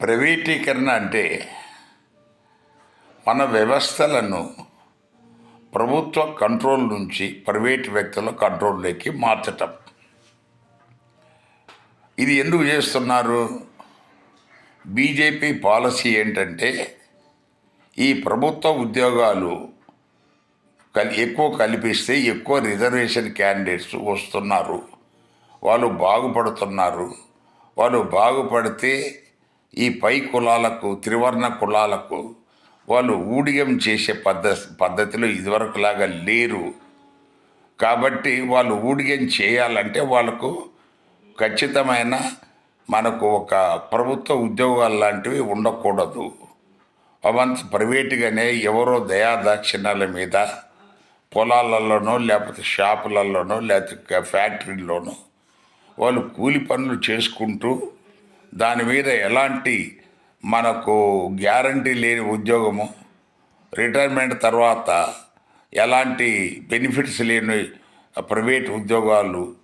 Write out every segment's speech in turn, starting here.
ప్రైవేటీకరణ అంటే మన వ్యవస్థలను ప్రభుత్వ కంట్రోల్ నుంచి ప్రైవేట్ వ్యక్తుల కంట్రోల్లోకి మార్చటం. ఇది ఎందుకు చేస్తున్నారు? బీజేపీ పాలసీ ఏంటంటే ఈ ప్రభుత్వ ఉద్యోగాలు కల్ ఎక్కువ కల్పిస్తే ఎక్కువ రిజర్వేషన్ క్యాండిడేట్స్ వస్తున్నారు. వాళ్ళు బాగుపడుతున్నారు. వాళ్ళు బాగుపడితే ఈ పై కులాలకు త్రివర్ణ కులాలకు వాళ్ళు ఊడియం చేసే పద్ధ పద్ధతిలో ఇదివరకులాగా లేరు. కాబట్టి వాళ్ళు ఊడియం చేయాలంటే వాళ్ళకు ఖచ్చితమైన మనకు ఒక ప్రభుత్వ ఉద్యోగాలు లాంటివి ఉండకూడదు. అవంత ప్రైవేటుగానే ఎవరో దయాదాక్షిణ్యాల మీద పొలాలలోనో లేకపోతే షాపులలోనో లేకపోతే ఫ్యాక్టరీల్లోనో వాళ్ళు కూలి పనులు చేసుకుంటూ దాని మీద ఎలాంటి మనకు గ్యారంటీ లేని ఉద్యోగము రిటైర్మెంట్ తర్వాత ఎలాంటి బెనిఫిట్స్ లేని ప్రైవేట్ ఉద్యోగాలు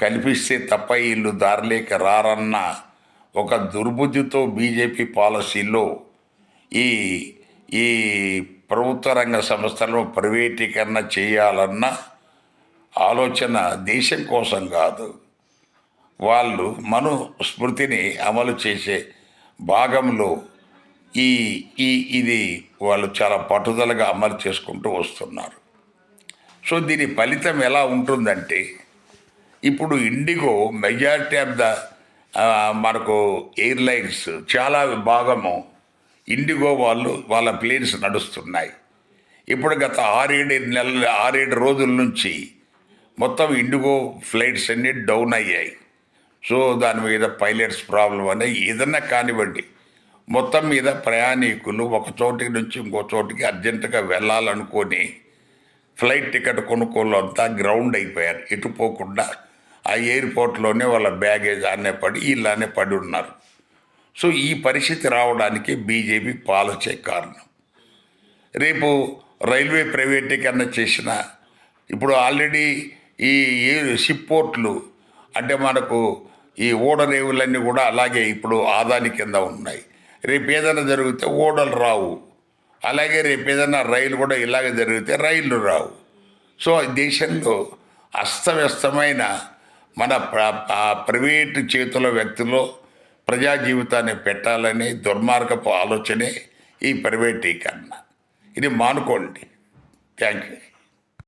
కల్పిస్తే తప్ప వీళ్ళు దారిలేక రారన్న ఒక దుర్బుద్ధితో బీజేపీ పాలసీలో ఈ ఈ ప్రభుత్వ రంగ సంస్థలను ప్రైవేటీకరణ చేయాలన్న ఆలోచన దేశం కోసం కాదు. వాళ్ళు మను స్మృతిని అమలు చేసే భాగంలో ఈ ఈ ఇది వాళ్ళు చాలా పట్టుదలగా అమలు చేసుకుంటూ వస్తున్నారు. సో దీని ఫలితం ఎలా ఉంటుందంటే ఇప్పుడు ఇండిగో మెజారిటీ ఆఫ్ ద మనకు ఎయిర్లైన్స్ చాలా భాగము ఇండిగో వాళ్ళు వాళ్ళ ప్లేన్స్ నడుస్తున్నాయి. ఇప్పుడు గత ఆరేడు నెలల ఆరేడు రోజుల నుంచి మొత్తం ఇండిగో ఫ్లైట్స్ అన్నీ డౌన్ అయ్యాయి. సో దాని మీద పైలట్స్ ప్రాబ్లం అనే ఏదన్నా కానివ్వండి. మొత్తం మీద ప్రయాణికులు ఒక చోటి నుంచి ఇంకో చోటికి అర్జెంటుగా వెళ్ళాలనుకొని ఫ్లైట్ టికెట్ కొనుక్కోలు అంతా గ్రౌండ్ అయిపోయారు. ఎటు పోకుండా ఆ ఎయిర్పోర్ట్లోనే వాళ్ళ బ్యాగేజ్ అనే పడి ఇలానే పడి ఉన్నారు. సో ఈ పరిస్థితి రావడానికి బీజేపీ పాలసే కారణం. రేపు రైల్వే ప్రైవేటీకరణ చేసిన ఇప్పుడు ఆల్రెడీ ఈ షిప్ పోర్ట్లు అంటే మనకు ఈ ఓడరేవులన్నీ కూడా అలాగే ఇప్పుడు ఆదాని కింద ఉన్నాయి. రేపు ఏదైనా జరిగితే ఓడలు రావు. అలాగే రేపు ఏదైనా రైలు కూడా ఇలాగే జరిగితే రైళ్ళు రావు. సో దేశంలో అస్తవ్యస్తమైన మన ప్ర- ప్రైవేటు చేతుల వ్యక్తిలో ప్రజా జీవితాన్ని పెట్టాలని దుర్మార్గపు ఆలోచనే ఈ ప్రైవేటీకరణ. ఇది మానుకోండి. Thank you.